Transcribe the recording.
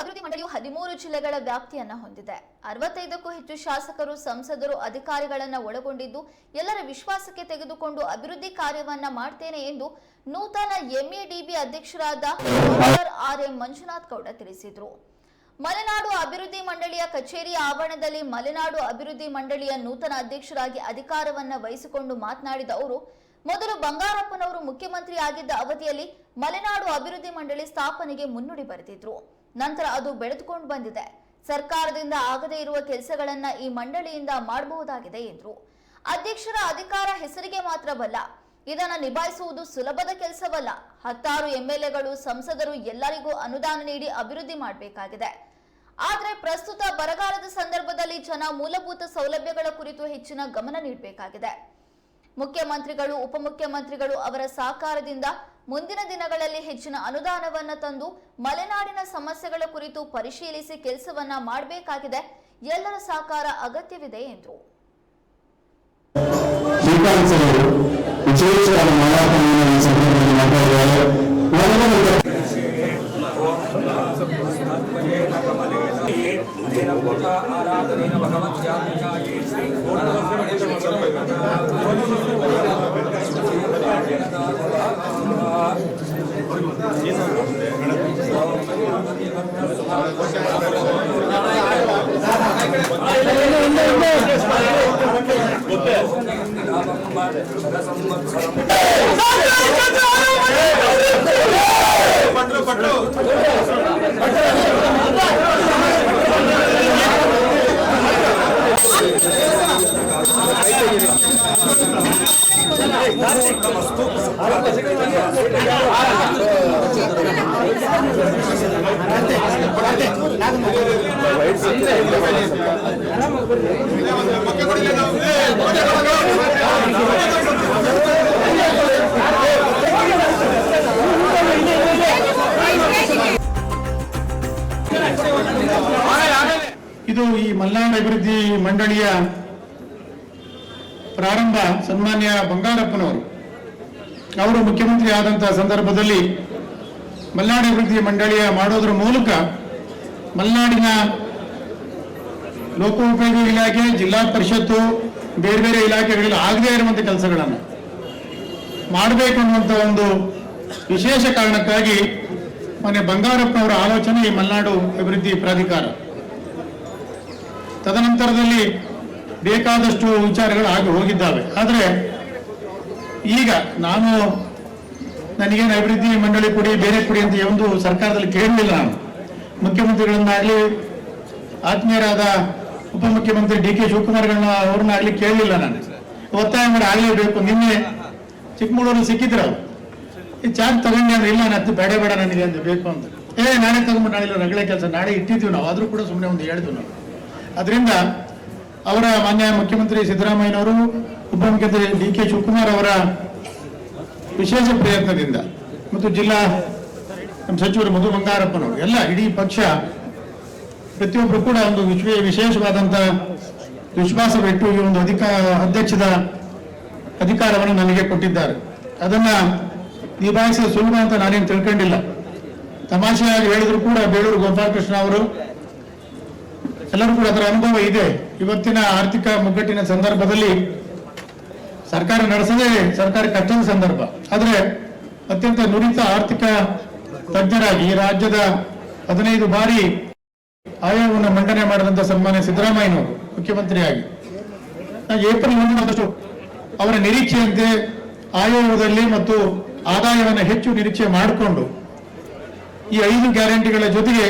ಅಭಿವೃದ್ಧಿ ಮಂಡಳಿಯು ಹದಿಮೂರು ಜಿಲ್ಲೆಗಳ ವ್ಯಾಪ್ತಿಯನ್ನ ಹೊಂದಿದೆ. ಅರವತ್ತೈದಕ್ಕೂ ಹೆಚ್ಚು ಶಾಸಕರು, ಸಂಸದರು, ಅಧಿಕಾರಿಗಳನ್ನ ಒಳಗೊಂಡಿದ್ದು, ಎಲ್ಲರ ವಿಶ್ವಾಸಕ್ಕೆ ತೆಗೆದುಕೊಂಡು ಅಭಿವೃದ್ಧಿ ಕಾರ್ಯವನ್ನ ಮಾಡ್ತೇನೆ ಎಂದು ನೂತನ ಎಂಇಡಿಬಿ ಅಧ್ಯಕ್ಷರಾದ ಆರ್ ಎಂ ಮಂಜುನಾಥ್ ಗೌಡ ತಿಳಿಸಿದರು. ಮಲೆನಾಡು ಅಭಿವೃದ್ಧಿ ಮಂಡಳಿಯ ಕಚೇರಿ ಆವರಣದಲ್ಲಿ ಮಲೆನಾಡು ಅಭಿವೃದ್ಧಿ ಮಂಡಳಿಯ ನೂತನ ಅಧ್ಯಕ್ಷರಾಗಿ ಅಧಿಕಾರವನ್ನ ವಹಿಸಿಕೊಂಡು ಮಾತನಾಡಿದ ಅವರು, ಮೊದಲು ಬಂಗಾರಪ್ಪನವರು ಮುಖ್ಯಮಂತ್ರಿ ಆಗಿದ್ದ ಅವಧಿಯಲ್ಲಿ ಮಲೆನಾಡು ಅಭಿವೃದ್ಧಿ ಮಂಡಳಿ ಸ್ಥಾಪನೆಗೆ ಮುನ್ನುಡಿ ಬರೆದಿದ್ರು. ನಂತರ ಅದು ಬೆಳೆದುಕೊಂಡು ಬಂದಿದೆ. ಸರ್ಕಾರದಿಂದ ಆಗದೇ ಇರುವ ಕೆಲಸಗಳನ್ನ ಈ ಮಂಡಳಿಯಿಂದ ಮಾಡಬಹುದಾಗಿದೆ ಎಂದರು. ಅಧ್ಯಕ್ಷರ ಅಧಿಕಾರ ಹೆಸರಿಗೆ ಮಾತ್ರವಲ್ಲ, ಇದನ್ನ ನಿಭಾಯಿಸುವುದು ಸುಲಭದ ಕೆಲಸವಲ್ಲ. ಹತ್ತಾರು ಎಂಎಲ್ಎಗಳು, ಸಂಸದರು ಎಲ್ಲರಿಗೂ ಅನುದಾನ ನೀಡಿ ಅಭಿವೃದ್ಧಿ ಮಾಡಬೇಕಾಗಿದೆ. ಆದರೆ ಪ್ರಸ್ತುತ ಬರಗಾಲದ ಸಂದರ್ಭದಲ್ಲಿ ಜನ ಮೂಲಭೂತ ಸೌಲಭ್ಯಗಳ ಕುರಿತು ಹೆಚ್ಚಿನ ಗಮನ ನೀಡಬೇಕಾಗಿದೆ. ಮುಖ್ಯಮಂತ್ರಿಗಳು, ಉಪಮುಖ್ಯಮಂತ್ರಿಗಳು ಅವರ ಸಹಕಾರದಿಂದ ಮುಂದಿನ ದಿನಗಳಲ್ಲಿ ಹೆಚ್ಚಿನ ಅನುದಾನವನ್ನು ತಂದು ಮಲೆನಾಡಿನ ಸಮಸ್ಯೆಗಳ ಕುರಿತು ಪರಿಶೀಲಿಸಿ ಕೆಲಸವನ್ನ ಮಾಡಬೇಕಾಗಿದೆ. ಎಲ್ಲರ ಸಹಕಾರ ಅಗತ್ಯವಿದೆ ಎಂದರು. ಸರ್ పట్టు పట్టు అయితే ಇದು ಈ ಮಲೆನಾಡು ಅಭಿವೃದ್ಧಿ ಮಂಡಳಿಯ ಪ್ರಾರಂಭ ಸನ್ಮಾನ್ಯ ಬಂಗಾರಪ್ಪನವರು. ಅವರು ಮುಖ್ಯಮಂತ್ರಿ ಆದಂತಹ ಸಂದರ್ಭದಲ್ಲಿ ಮಲೆನಾಡು ಅಭಿವೃದ್ಧಿ ಮಂಡಳಿಯ ಮಾಡೋದ್ರ ಮೂಲಕ ಮಲೆನಾಡಿನ ಲೋಕೋಪಯೋಗಿ ಇಲಾಖೆ, ಜಿಲ್ಲಾ ಪರಿಷತ್ತು, ಬೇರೆ ಬೇರೆ ಇಲಾಖೆಗಳಲ್ಲಿ ಆಗದೇ ಇರುವಂಥ ಕೆಲಸಗಳನ್ನು ಮಾಡಬೇಕು ಅನ್ನುವಂಥ ಒಂದು ವಿಶೇಷ ಕಾರಣಕ್ಕಾಗಿ ಮೊನ್ನೆ ಬಂಗಾರಪ್ಪನವರ ಆಲೋಚನೆ ಈ ಮಲೆನಾಡು ಅಭಿವೃದ್ಧಿ ಪ್ರಾಧಿಕಾರ. ತದನಂತರದಲ್ಲಿ ಬೇಕಾದಷ್ಟು ವಿಚಾರಗಳು ಆಗಿ ಹೋಗಿದ್ದಾವೆ. ಆದರೆ ಈಗ ನಾನು ನನಗೇನು ಅಭಿವೃದ್ಧಿ ಮಂಡಳಿ ಕೊಡಿ, ಬೇರೆ ಕೊಡಿ ಅಂತ ಒಂದು ಸರ್ಕಾರದಲ್ಲಿ ಕೇಳಲಿಲ್ಲ ನಾನು. ಮುಖ್ಯಮಂತ್ರಿಗಳನ್ನಾಗಲಿ ಆತ್ಮೀಯರಾದ ಉಪಮುಖ್ಯಮಂತ್ರಿ ಡಿ ಕೆ ಶಿವಕುಮಾರ್ಗಳನ್ನ ಅವ್ರನ್ನಾಗಲಿ ಕೇಳಲಿಲ್ಲ ನಾನು. ಒತ್ತಾಯ ಮಾಡಿ ಆಗಲೇಬೇಕು. ನಿನ್ನೆ ಚಿಕ್ಕಮಗಳೂರು ಸಿಕ್ಕಿದ್ರು ಅವ್ರು. ಈ ಚಾರ್ಜ್ ತಗೊಂಡೆ ಅಂದ್ರೆ ಇಲ್ಲ, ನಾನು ಬೇಡ ಬೇಡ ನನಗೆ ಅಂತ ಬೇಕು ಅಂತ ಏ ನಾಳೆ ತಗೊಂಡು ನಾಳೆ ರಗಳೆ ಕೆಲಸ? ನಾಳೆ ಇಟ್ಟಿದ್ದೀವಿ ನಾವು. ಆದರೂ ಕೂಡ ಸುಮ್ಮನೆ ಒಂದು ಹೇಳಿದ್ವಿ ನಾವು ಅದರಿಂದ ಅವರ ಮಾನ್ಯ ಮುಖ್ಯಮಂತ್ರಿ ಸಿದ್ದರಾಮಯ್ಯನವರು, ಉಪಮುಖ್ಯಮಂತ್ರಿ ಡಿ ಕೆ ಶಿವಕುಮಾರ್ ಅವರ ವಿಶೇಷ ಪ್ರಯತ್ನದಿಂದ ಮತ್ತು ಜಿಲ್ಲಾ ನಮ್ಮ ಸಚಿವರು ಮಧು ಬಂಗಾರಪ್ಪನವರು, ಎಲ್ಲ ಇಡೀ ಪಕ್ಷ ಪ್ರತಿಯೊಬ್ಬರು ಕೂಡ ಒಂದು ವಿಶ್ವ ವಿಶೇಷವಾದಂಥ ವಿಶ್ವಾಸವಿಟ್ಟು ಈ ಒಂದು ಅಧಿಕಾರ, ಅಧ್ಯಕ್ಷದ ಅಧಿಕಾರವನ್ನು ನನಗೆ ಕೊಟ್ಟಿದ್ದಾರೆ. ಅದನ್ನ ನಿಭಾಯಿಸಲು ಸುಲಭ ಅಂತ ನಾನೇನು ತಿಳ್ಕೊಂಡಿಲ್ಲ. ತಮಾಷೆಯಾಗಿ ಹೇಳಿದ್ರು ಕೂಡ ಬೇಳೂರು ಗೋಪಾಲಕೃಷ್ಣ ಅವರು. ಎಲ್ಲರೂ ಕೂಡ ಅದರ ಅನುಭವ ಇದೆ. ಇವತ್ತಿನ ಆರ್ಥಿಕ ಮುಗ್ಗಟ್ಟಿನ ಸಂದರ್ಭದಲ್ಲಿ ಸರ್ಕಾರ ನಡೆಸದೇ ಸರ್ಕಾರ ಕಟ್ಟದ ಸಂದರ್ಭ. ಆದರೆ ಅತ್ಯಂತ ನುರಿತ ಆರ್ಥಿಕ ತಜ್ಞರಾಗಿ ರಾಜ್ಯದ ಹದಿನೈದು ಬಾರಿ ಆಯೋಗವನ್ನು ಮಂಡನೆ ಮಾಡಿದಂತಹ ಸನ್ಮಾನ್ಯ ಸಿದ್ದರಾಮಯ್ಯನವರು, ಮುಖ್ಯಮಂತ್ರಿಯಾಗಿ. ಏಪ್ರಿಲ್ ಒಂದಷ್ಟು ಅವರ ನಿರೀಕ್ಷೆಯಂತೆ ಆಯೋಗದಲ್ಲಿ ಮತ್ತು ಆದಾಯವನ್ನು ಹೆಚ್ಚು ನಿರೀಕ್ಷೆ ಮಾಡಿಕೊಂಡು ಈ ಐದು ಗ್ಯಾರಂಟಿಗಳ ಜೊತೆಗೆ